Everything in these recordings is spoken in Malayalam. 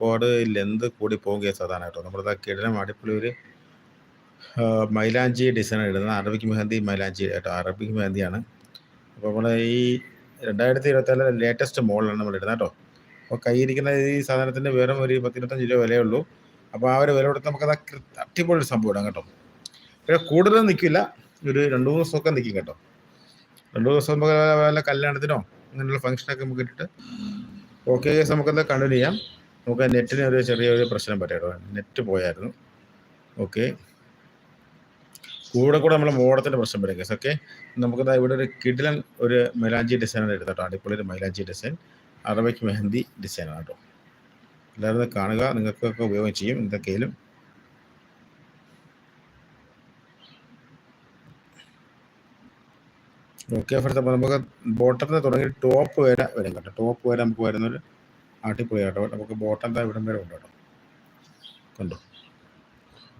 ഒരുപാട് ലെന്ത് കൂടി പോകും കേസ് അതാണ് കേട്ടോ നമ്മുടെ കിടലം അടിപൊളി മൈലാഞ്ചി ഡിസൈൻ ഇടുന്നത്. അറബിക് മെഹന്തി മൈലാഞ്ചി കേട്ടോ അറബിക് മെഹന്തിയാണ്. അപ്പോൾ നമ്മൾ ഈ രണ്ടായിരത്തി ഇരുപത്തിനാലിലെ ലേറ്റസ്റ്റ് മോഡലാണ് നമ്മൾ ഇടുന്നത് കേട്ടോ. അപ്പോൾ കയ്യിരിക്കുന്ന ഈ സാധനത്തിന് വെറും ഒരു പത്തിരുപത്തഞ്ച് രൂപ വിലയേ ഉള്ളൂ. അപ്പോൾ ആ ഒരു വില കൊടുത്ത് നമുക്കത് അടിപൊളി സംഭവം ഇടാം കേട്ടോ. പിന്നെ കൂടുതൽ നിൽക്കില്ല. ഒരു രണ്ട് മൂന്ന് ദിവസമൊക്കെ നിൽക്കും കേട്ടോ. രണ്ട് ദിവസം നമുക്ക് വല്ല കല്യാണത്തിനോ അങ്ങനെയുള്ള ഫംഗ്ഷനൊക്കെ നമുക്ക് ഇട്ടിട്ട്. ഓക്കെ നമുക്ക് നമുക്കത് കണ്ടിന്യൂ ചെയ്യാം. നമുക്ക് നെറ്റിന് ഒരു ചെറിയൊരു പ്രശ്നം പറ്റും നെറ്റ് പോയായിരുന്നു. ഓക്കെ കൂടെ കൂടെ നമ്മൾ മോഡത്തിന്റെ പ്രശ്നം വരും കേസ് ഓക്കെ നമുക്ക് ഇവിടെ ഒരു കിഡിലൻ ഒരു മൈലാഞ്ചി ഡിസൈൻ എടുത്തോ അടിപൊളി ഒരു മൈലാഞ്ചി ഡിസൈൻ അറബിക് മെഹന്തി ഡിസൈനാണ് കേട്ടോ. എല്ലാവരും കാണുക. നിങ്ങൾക്കൊക്കെ ഉപയോഗം ചെയ്യും എന്തൊക്കെയാലും ഓക്കെ ഫ്രണ്ട്സ് അപ്പോൾ നമുക്ക് നിന്ന് തുടങ്ങി ടോപ്പ് വരെ വരും കേട്ടോ. ടോപ്പ് വരെ നമുക്ക് വരുന്നൊരു അടിപൊളി കേട്ടോ നമുക്ക് ബോട്ട് എന്താ ഇവിടം വരെ ഉണ്ട് കേട്ടോ കണ്ടോ?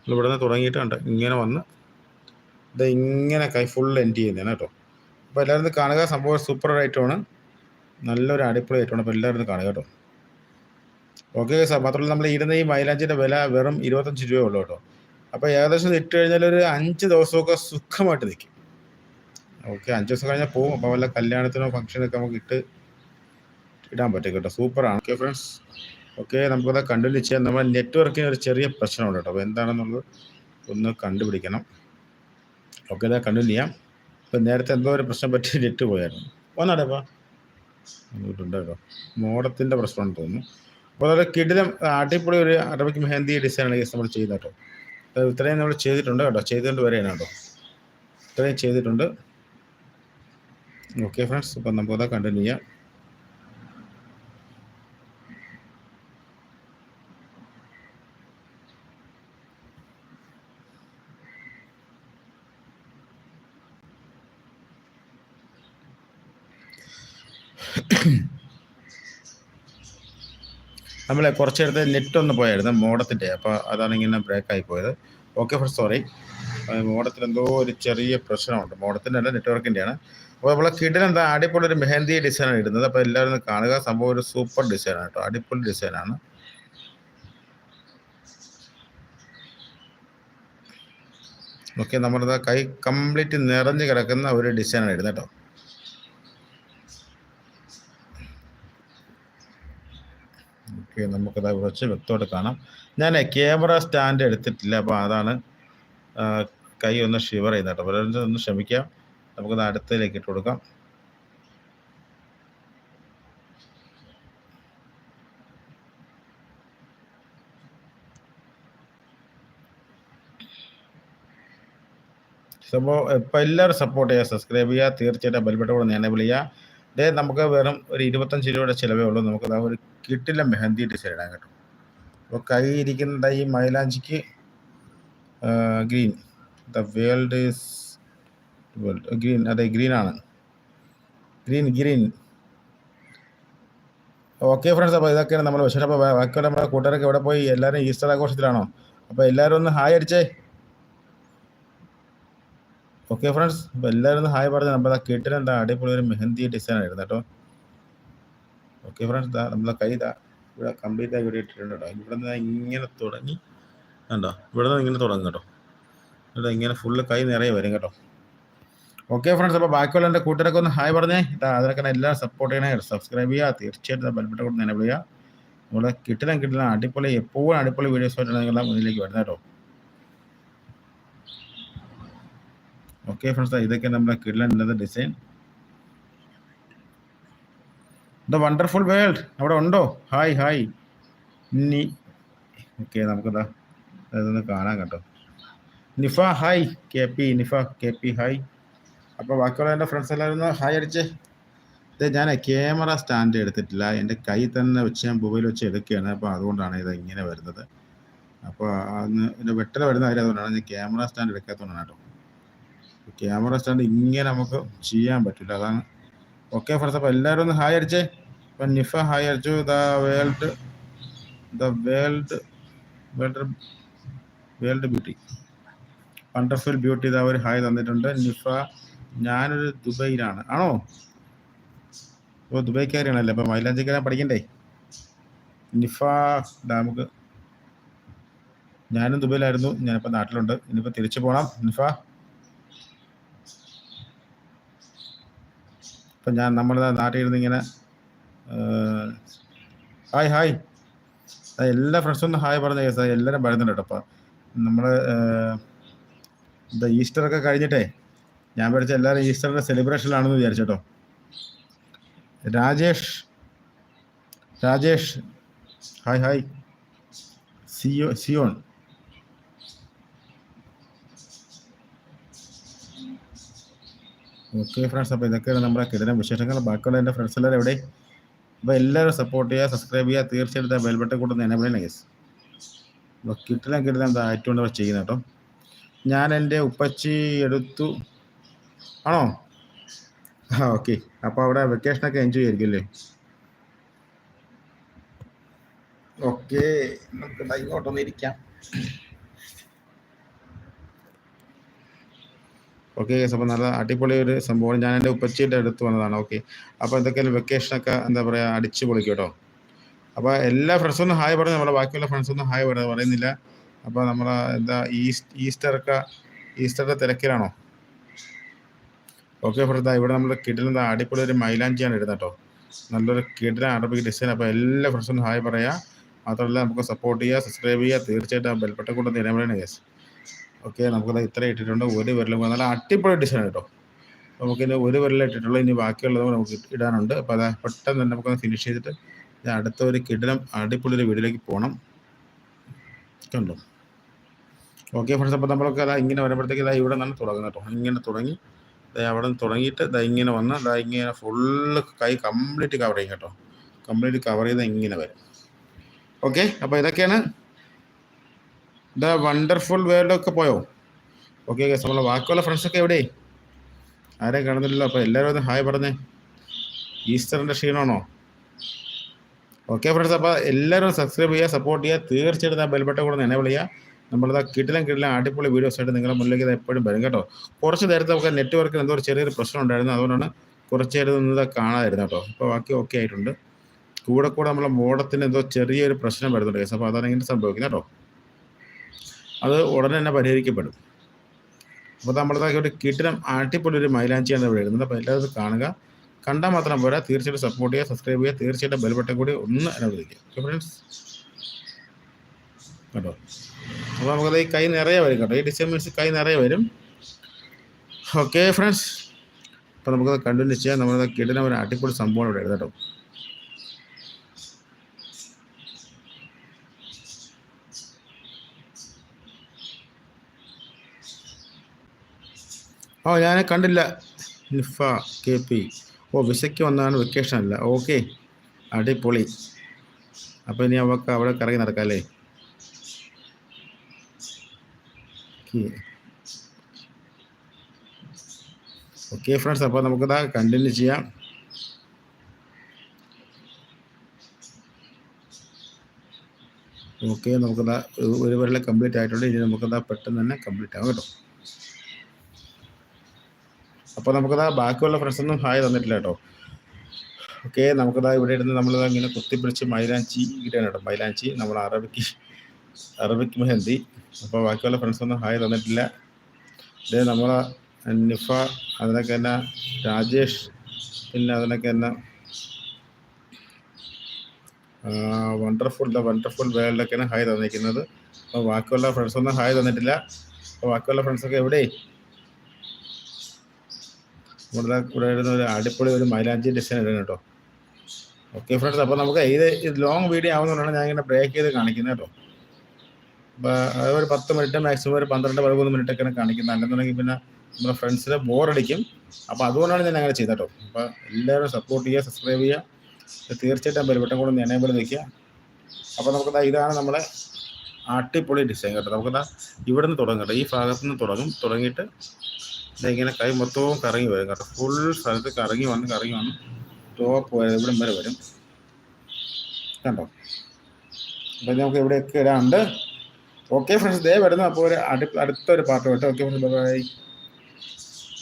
ഇവിടെ നിന്ന് തുടങ്ങിയിട്ട് കണ്ടോ ഇങ്ങനെ വന്ന് ഇത് ഇങ്ങനെ കൈ ഫുൾ എൻഡ് ചെയ്യുന്നതാണ് കേട്ടോ. അപ്പോൾ എല്ലാവരും കാണുക. സംഭവം സൂപ്പർ ആയിട്ടാണ്. നല്ലൊരു അടിപൊളി ആയിട്ടാണ് അപ്പോൾ എല്ലാവരും കാണുക കേട്ടോ. ഓക്കെ സാർ മാത്രമല്ല നമ്മൾ ഇരുന്ന ഈ മൈലാഞ്ചിന്റെ വില വെറും ഇരുപത്തഞ്ച് രൂപയേ ഉള്ളൂ കേട്ടോ. അപ്പോൾ ഏകദേശം ഇത് ഇട്ട് കഴിഞ്ഞാൽ ഒരു അഞ്ച് ദിവസമൊക്കെ സുഖമായിട്ട് നിൽക്കും. ഓക്കെ അഞ്ച് ദിവസം കഴിഞ്ഞാൽ പോകും. അപ്പോൾ വല്ല കല്യാണത്തിനോ ഫംഗ്ഷനൊക്കെ നമുക്ക് ഇട്ട് ഇടാൻ പറ്റും കേട്ടോ. സൂപ്പറാണ്. ഓക്കെ ഫ്രണ്ട്സ് ഓക്കെ നമുക്കത് കണ്ടിന്യൂ ചെയ്യാം നമ്മൾ നെറ്റ്വർക്കിന് ഒരു ചെറിയ പ്രശ്നമുണ്ട് കേട്ടോ. അപ്പോൾ എന്താണെന്നുള്ളത് ഒന്ന് കണ്ടുപിടിക്കണം. ഓക്കെ ഇതാ കണ്ടിന്യൂ ചെയ്യാം ഇപ്പം നേരത്തെ എന്തോ ഒരു പ്രശ്നം പറ്റി നെറ്റ് പോയായിരുന്നു വന്നാടേപ്പാ വന്നിട്ടുണ്ട് കേട്ടോ. മോഡത്തിന്റെ പ്രശ്നമാണെന്ന് തോന്നുന്നു. അപ്പോൾ അതായത് കിടിലം അടിപൊളി ഒരു അറബിക് മെഹന്തി ഡിസൈനാണ് കേസ് നമ്മൾ ചെയ്യുന്നത് കേട്ടോ. അത് ഇത്രയും നമ്മൾ ചെയ്തിട്ടുണ്ട് കേട്ടോ. ചെയ്തുകൊണ്ട് വരെയാണ് കേട്ടോ. ഇത്രയും ചെയ്തിട്ടുണ്ട്. ഓക്കെ ഫ്രണ്ട്സ് അപ്പം നമുക്കത് കണ്ടിന്യൂ ചെയ്യാം നമ്മൾ കുറച്ച് നേരത്തെ നെറ്റ് ഒന്ന് പോയായിരുന്നു മോഡത്തിന്റെ അപ്പോൾ അതാണ് ഇങ്ങനെ ബ്രേക്കായി പോയത്. ഓക്കെ ഫസ്റ്റ് സോറി മോഡത്തിൽ എന്തോ ഒരു ചെറിയ പ്രശ്നമുണ്ട്. മോഡത്തിന്റെ അല്ല നെറ്റ്വർക്കിന്റെയാണ് അപ്പോൾ നമ്മളെ കിഡിൽ എന്താ അടിപൊളി ഒരു മെഹന്തി ഡിസൈനാണ് ഇടുന്നത്. അപ്പോൾ എല്ലാവരും കാണുക. സംഭവം ഒരു സൂപ്പർ ഡിസൈനാണ് കേട്ടോ. അടിപൊളി ഡിസൈനാണ് ഓക്കെ നമ്മുടെ കൈ കംപ്ലീറ്റ് നിറഞ്ഞു കിടക്കുന്ന ഒരു ഡിസൈനാണ് ഇടുന്നത് കേട്ടോ. ഓക്കെ നമുക്കത് കുറച്ച് വ്യക്തമായിട്ട് കാണാം. ഞാൻ ക്യാമറ സ്റ്റാൻഡ് എടുത്തിട്ടില്ല അപ്പോൾ അതാണ് കൈ ഒന്ന് ഷിവർ ചെയ്യുന്നത് കേട്ടോ. അപ്പോൾ ഒന്ന് ക്ഷമിക്കാം. നമുക്കത് അടുത്തതിലേക്ക് ഇട്ട് കൊടുക്കാം. സംഭവം ഇപ്പം എല്ലാവരും സപ്പോർട്ട് ചെയ്യുക സബ്സ്ക്രൈബ് ചെയ്യുക തീർച്ചയായിട്ടും ബെൽബട്ടൺ കൂടെ എനേബിൾ ചെയ്യുക. ഡേ നമുക്ക് വെറും ഒരു ഇരുപത്തഞ്ച് രൂപയുടെ ചിലവേ ഉള്ളൂ. നമുക്ക് ഒരു കിട്ടില്ല മെഹന്തി ഡിസൈൻ ഇടാൻ കേട്ടോ. അപ്പോൾ കൈ ഇരിക്കുന്ന ഈ മൈലാഞ്ചിക്ക് green the world is world green അതെ ഗ്രീൻ ആണ്. ഗ്രീൻ ഗ്രീൻ ഓക്കെ ഫ്രണ്ട്സ് അപ്പോൾ ഇതൊക്കെയാണ് നമ്മൾ വിശേഷം. അപ്പോൾ ബാക്കിയുള്ള നമ്മുടെ കൂട്ടുകാരൊക്കെ ഇവിടെ പോയി? എല്ലാവരും ഈസ്റ്റർ ആഘോഷത്തിലാണോ? അപ്പോൾ എല്ലാവരും ഒന്ന് ഹായ് അടിച്ചേ. ഓക്കെ ഫ്രണ്ട്സ് അപ്പോൾ എല്ലാവരും ഹായ് പറഞ്ഞു നമ്മൾ കേട്ടിന് എന്താ അടിപൊളി ഒരു മെഹന്തി ഡിസൈൻ ആയിരുന്നു കേട്ടോ. ഓക്കെ ഫ്രണ്ട്സ് ദാ നമ്മളെ കൈ ഇതാ ഇവിടെ കംപ്ലീറ്റ് ആയി ഇവിടെ ഇട്ടിട്ടുണ്ട് കേട്ടോ. ഇവിടെ നിന്ന് ഇങ്ങനെ തുടങ്ങി. കണ്ടോ? ഇവിടെ നിന്ന് ഇങ്ങനെ തുടങ്ങും കേട്ടോ. ഇവിടെ ഇങ്ങനെ ഫുള്ള് കൈ നിറയെ വരും കേട്ടോ. ഓക്കെ ഫ്രണ്ട്സ് അപ്പോൾ ബാക്കിയുള്ള എന്റെ കൂട്ടുകാരൊക്കെ ഒന്ന് ഹായ് പറഞ്ഞേ. ഇതാ അതിനൊക്കെ എല്ലാം സപ്പോർട്ട് ചെയ്യണേ. സബ്സ്ക്രൈബ് ചെയ്യുക. തീർച്ചയായിട്ടും ബെൽബട്ടൺ കൊണ്ട് നിലവിളിയാ നമ്മളെ കിട്ടില്ല കിട്ടില്ല. അടിപൊളി എപ്പോഴും അടിപൊളി വീഡിയോസ് ആയിട്ടാണ് നിങ്ങളുടെ മുന്നിലേക്ക് വരുന്നത് കേട്ടോ. ഓക്കെ ഫ്രണ്ട്സ് ഇതൊക്കെ നമ്മുടെ കിടിലുള്ളത് ഡിസൈൻ ദ വണ്ടർഫുൾ വേൾഡ് അവിടെ ഉണ്ടോ? ഹായ് ഹായ് നി ഓക്കെ നമുക്കതാ അതൊന്ന് കാണാൻ കേട്ടോ. Nifa hi K P Nifa K P hi അപ്പോൾ ബാക്കിയുള്ള എന്റെ ഫ്രണ്ട്സ് എല്ലാവരും ഒന്ന് ഹായ് അടിച്ചേ. ഇത് ഞാൻ ക്യാമറ സ്റ്റാൻഡ് എടുത്തിട്ടില്ല. എന്റെ കൈ തന്നെ വെച്ച് ഞാൻ മൊബൈൽ വെച്ച് എടുക്കുകയാണ്. അപ്പോൾ അതുകൊണ്ടാണ് ഇത് ഇങ്ങനെ വരുന്നത്. അപ്പോൾ അന്ന് എന്റെ വെട്ടൽ വരുന്ന കാര്യം അതുകൊണ്ടാണ് ഞാൻ ക്യാമറ സ്റ്റാൻഡ് എടുക്കാത്തതുകൊണ്ടാണ് കേട്ടോ. ക്യാമറ സ്റ്റാൻഡ് ഇങ്ങനെ നമുക്ക് ചെയ്യാൻ പറ്റില്ല. അതാണ് ഓക്കെ ഫ്രണ്ട്സ് അപ്പോൾ എല്ലാവരും ഒന്ന് ഹായ് അടിച്ചേ. അപ്പം നിഫ ഹായ് അടിച്ചു. The world the world world world beauty. Wonderful beauty ഇതാ ഒരു ഹായ് തന്നിട്ടുണ്ട്. നിഫ ഞാനൊരു ദുബൈയിലാണ്. ആണോ? ഓ ദുബൈക്കാരിയാണല്ലേ? അപ്പം മൈലാഞ്ചിക്കാരാൻ പഠിക്കണ്ടേ? നിഫ ഡാമുക്ക് ഞാനും ദുബൈയിലായിരുന്നു. ഞാനിപ്പോൾ നാട്ടിലുണ്ട്. ഇനിയിപ്പോൾ തിരിച്ചു പോകണം നിഫ ഇപ്പം ഞാൻ നമ്മുടെ നാട്ടിൽ ഇങ്ങനെ ഹായ് ഹായ്. എല്ലാ ഫ്രണ്ട്സും ഹായ് പറഞ്ഞ കേസ്. എല്ലാവരും പറയുന്നുണ്ട് കേട്ടോ അപ്പം നമ്മൾ ഈസ്റ്റർ ഒക്കെ കഴിഞ്ഞിട്ടേ ഞാൻ പഠിച്ച എല്ലാവരും ഈസ്റ്ററിന്റെ സെലിബ്രേഷനിലാണെന്ന് വിചാരിച്ചോ Rajesh Rajesh. Hi hi. Zio Zion. Okay friends അപ്പോൾ ഇതൊക്കെയാണ് നമ്മുടെ കിടന വിശേഷങ്ങൾ. ബാക്കിയുള്ള എന്റെ ഫ്രണ്ട്സ് എല്ലാവരും എവിടെ? അപ്പോൾ എല്ലാവരും സപ്പോർട്ട് ചെയ്യുക സബ്സ്ക്രൈബ് ചെയ്യുക. തീർച്ചയായിട്ടും ബെൽബട്ടൺ എന്നെ എനബിളാണ് ഗസ് അപ്പോൾ കിട്ടില്ല കിട്ടില്ല എന്താ കൂടുതൽ ചെയ്യുന്നത് കേട്ടോ. ഞാൻ എന്റെ ഉപ്പച്ചി എടുത്തു. ആണോ? ആ ഓക്കെ അപ്പോൾ അവിടെ വെക്കേഷനൊക്കെ എൻജോയ് ആയിരിക്കും അല്ലേ? ഓക്കെ നമുക്ക് ഇങ്ങോട്ടൊന്ന് ഇരിക്കാം ഗൈസ് അപ്പോൾ നല്ല അടിപൊളി ഒരു സംഭവം ഞാൻ എന്റെ ഉപ്പച്ചിയുടെ അടുത്ത് വന്നതാണ്. ഓക്കെ അപ്പോൾ എന്തൊക്കെയാലും വെക്കേഷനൊക്കെ എന്താ പറയുക അടിച്ച് പൊളിക്കും കേട്ടോ അപ്പോൾ എല്ലാ ഫ്രണ്ട്സൊന്നും ഹായ് പറഞ്ഞു നമ്മുടെ ബാക്കിയുള്ള ഫ്രണ്ട്സൊന്നും ഹായ് പറഞ്ഞു. പറയുന്നില്ല. അപ്പോൾ നമ്മൾ എന്താ ഈസ്റ്റ് ഈസ്റ്ററൊക്കെ ഈസ്റ്ററുടെ തിരക്കിലാണോ? ഓക്കെ ഫ്രണ്ട്സ് ഇവിടെ നമ്മൾ കിടിലെന്താ അടിപൊളി ഒരു മൈലാഞ്ചിയാണ് ഇടുന്നത് കേട്ടോ നല്ലൊരു കിടില അറബിക് ഡിസൈൻ അപ്പോൾ എല്ലാ ഫ്രണ്ട്സൊന്നും ഹായ് പറയാം. മാത്രമല്ല നമുക്ക് സപ്പോർട്ട് ചെയ്യുക സബ്സ്ക്രൈബ് ചെയ്യുക തീർച്ചയായിട്ടും ആ ബെൽപ്പെട്ട കൂടെ നിലവിലാണ് കേസ് ഓക്കെ നമുക്കത് ഇത്ര ഇട്ടിട്ടുണ്ട്. ഒരു വിരലും നല്ല അടിപൊളി ഡിസൈൻ കേട്ടോ നമുക്കിനി ഒരു വിരലേ ഇട്ടിട്ടുള്ള. ഇനി ബാക്കിയുള്ളത് നമുക്ക് ഇടാനുണ്ട്. അപ്പോൾ അത് പെട്ടെന്ന് തന്നെ നമുക്കൊന്ന് ഫിനിഷ് ചെയ്തിട്ട് അടുത്ത ഒരു കിടനം അടിപൊളി ഒരു വീടിലേക്ക് പോകണം കണ്ടു? ഓക്കെ ഫ്രണ്ട്സ് അപ്പോൾ നമ്മളൊക്കെ അതാ ഇങ്ങനെ വരുമ്പോഴത്തേക്ക് ഇതാ ഇവിടെ നിന്നാണ് തുടങ്ങുന്നത് കേട്ടോ. ഇങ്ങനെ തുടങ്ങി. അവിടെ നിന്ന് തുടങ്ങിയിട്ട് ഇതാ ഇങ്ങനെ വന്ന് ഇതാ ഇങ്ങനെ ഫുള്ള് കൈ കംപ്ലീറ്റ് കവർ ചെയ്യും കേട്ടോ. കംപ്ലീറ്റ് കവർ ചെയ്ത് ഇങ്ങനെ വരും. ഓക്കെ അപ്പോൾ ഇതൊക്കെയാണ് ദ വണ്ടർഫുൾ വേൾഡ് ഒക്കെ പോയോ? ഓക്കെ ഗസ് നമ്മളെ ബാക്കിയുള്ള ഫ്രണ്ട്സൊക്കെ എവിടെ? ആരെയും കാണുന്നില്ലല്ലോ അപ്പോൾ എല്ലാവരും ഒന്ന് ഹായ് പറഞ്ഞേ. ഈസ്റ്ററിന്റെ ക്ഷീണമാണോ? ഓക്കെ ഫ്രണ്ട്സ് അപ്പോൾ എല്ലാവരും സബ്സ്ക്രൈബ് ചെയ്യുക സപ്പോർട്ട് ചെയ്യുക. തീർച്ചയായിട്ടും ആ ബെൽബട്ടൺ കൂടെ എന്നെ വിളിക്കുക നമ്മളിതാ കിട്ടിലും കിട്ടിലും അടിപൊളി വീഡിയോസ് ആയിട്ട് നിങ്ങളുടെ മുന്നിലേക്ക് ഇത് എപ്പോഴും വരും കേട്ടോ. കുറച്ച് നേരത്തെ നമുക്ക് നെറ്റ്വർക്കിൽ എന്തോ ഒരു ചെറിയൊരു പ്രശ്നം ഉണ്ടായിരുന്നു. അതുകൊണ്ടാണ് കുറച്ച് നേരം നിന്ന് കാണാതിരുന്നത് കേട്ടോ. ഇപ്പോൾ ബാക്കി ഓക്കെ ആയിട്ടുണ്ട്. കൂടെ കൂടെ നമ്മളെ മോഡത്തിന് എന്തോ ചെറിയൊരു പ്രശ്നം വരുന്നുണ്ട് കേസ് അപ്പോൾ അതാണ് ഇങ്ങനെ സംഭവിക്കുന്നത് കേട്ടോ. അത് ഉടനെ തന്നെ പരിഹരിക്കപ്പെടും. അപ്പോൾ നമ്മളതൊക്കെ ഒരു കിട്ടണം അടിപൊളി ഒരു മൈലാഞ്ചിയാണ് ഇവിടെ എഴുതുന്നത് അപ്പോൾ എല്ലാവരും കാണുക. കണ്ടാൽ മാത്രം പോരാ. തീർച്ചയായിട്ടും സപ്പോർട്ട് ചെയ്യുക സബ്സ്ക്രൈബ് ചെയ്യുക. തീർച്ചയായിട്ടും ബെൽബട്ടൺ കൂടി ഒന്ന് അനുവദിക്കുക. ഓക്കെ ഫ്രണ്ട്സ് കേട്ടോ? അപ്പോൾ നമുക്കത് ഈ കൈ നിറയെ വരും കേട്ടോ. ഈ ഡിസൈൻ മീൻസ് കൈ നിറയെ വരും. ഓക്കെ ഫ്രണ്ട്സ് അപ്പോൾ നമുക്കത് കണ്ടിന്യൂ ചെയ്യാം. നമ്മളത് കിടിലം ഒരു അടിപൊളി സംഭവം ഇവിടെ എഴുതാം ഓ ഞാൻ കണ്ടില്ല. നിഫ കെ പി. ഓ വിസയ്ക്ക് വന്നതാണ് വെക്കേഷൻ അല്ല. ഓക്കെ. അടിപൊളി. അപ്പോൾ ഇനി അവൾക്ക് അവിടെ കറങ്ങി നടക്കാം അല്ലേ? ഓക്കെ ഫ്രണ്ട്സ് അപ്പോൾ നമുക്കിതാ കണ്ടിന്യൂ ചെയ്യാം. ഓക്കെ നമുക്കിതാ ഒരു വരല കംപ്ലീറ്റ് ആയിട്ടുണ്ട്. ഇനി നമുക്കിതാ പെട്ടെന്ന് തന്നെ കംപ്ലീറ്റ് ആകും കേട്ടോ. അപ്പോൾ നമുക്കതാ ബാക്കിയുള്ള ഫ്രണ്ട്സൊന്നും ഹായ് തന്നിട്ടില്ല കേട്ടോ. ഓക്കെ നമുക്കതാ ഇവിടെ ഇരുന്ന് നമ്മളിതാ ഇങ്ങനെ കുത്തിപ്പിടിച്ച് മൈലാഞ്ചി ഇടുകയാണ് കേട്ടോ. മൈലാഞ്ചി നമ്മൾ അറബിക്ക് അറബിക്ക് മെഹന്തി. അപ്പോൾ ബാക്കിയുള്ള ഫ്രണ്ട്സൊന്നും ഹായ് തന്നിട്ടില്ല. ഇതേ നമ്മൾ നിഫ അതിനൊക്കെ തന്നെ രാജേഷ് പിന്നെ അതിനൊക്കെ തന്നെ വണ്ടർഫുൾ ദ വണ്ടർഫുൾ വേൾഡൊക്കെയാണ് ഹായ് തന്നിരിക്കുന്നത്. അപ്പോൾ ബാക്കിയുള്ള ഫ്രണ്ട്സൊന്നും ഹായ് തന്നിട്ടില്ല. അപ്പോൾ ബാക്കിയുള്ള ഫ്രണ്ട്സൊക്കെ എവിടെ? നമ്മുടെ കൂടെ ഇടുന്ന ഒരു അടിപൊളി ഒരു മൈലാഞ്ചി ഡിസൈൻ ഇടണം കേട്ടോ. ഓക്കെ ഫ്രണ്ട്സ് അപ്പോൾ നമുക്ക് ഇത് ലോങ് വീഡിയോ ആവുന്നതുകൊണ്ടാണ് ഞാൻ ഇങ്ങനെ ബ്രേക്ക് ചെയ്ത് കാണിക്കുന്നത് കേട്ടോ. അപ്പോൾ ഒരു പത്ത് മിനിറ്റ് മാക്സിമം ഒരു പന്ത്രണ്ട് പതിമൂന്ന് മിനിറ്റ് ഒക്കെയാണ് കാണിക്കുന്നത്. അല്ലെന്നുണ്ടെങ്കിൽ പിന്നെ നമ്മുടെ ഫ്രണ്ട്സിനെ ബോറടിക്കും അപ്പോൾ അതുകൊണ്ടാണ് ഞാൻ അങ്ങനെ ചെയ്തത് കേട്ടോ. അപ്പോൾ എല്ലാവരും സപ്പോർട്ട് ചെയ്യുക സബ്സ്ക്രൈബ് ചെയ്യുക. തീർച്ചയായിട്ടും ബെൽബട്ടൺ കൂടെ ഒന്ന് എനേബിൾ നിൽക്കുക അപ്പോൾ നമുക്ക് ഇതാണ് നമ്മളെ അടിപൊളി ഡിസൈൻ കേട്ടോ. നമുക്കെന്താ ഇവിടെ നിന്ന് തുടങ്ങട്ടെ ഈ ഭാഗത്ത് നിന്ന് തുടങ്ങും. തുടങ്ങിയിട്ട് ഇങ്ങനെ കൈ മൊത്തവും കറങ്ങി വരും കേട്ടോ. ഫുൾ സ്ഥലത്ത് കറങ്ങി വന്ന് കറങ്ങി വന്ന് ടോപ്പ് വരെ ഇവിടം വരെ വരും. കണ്ടോ? അപ്പം നമുക്ക് ഇവിടെയൊക്കെ ഇടാണ്ട് ഓക്കെ ഫ്രണ്ട്സ് ദേ വരുന്നു അപ്പോൾ ഒരു അടുത്ത അടുത്തൊരു പാട്ട് കേട്ടോ ഓക്കെ ഫ്രണ്ട്സ് ബൈ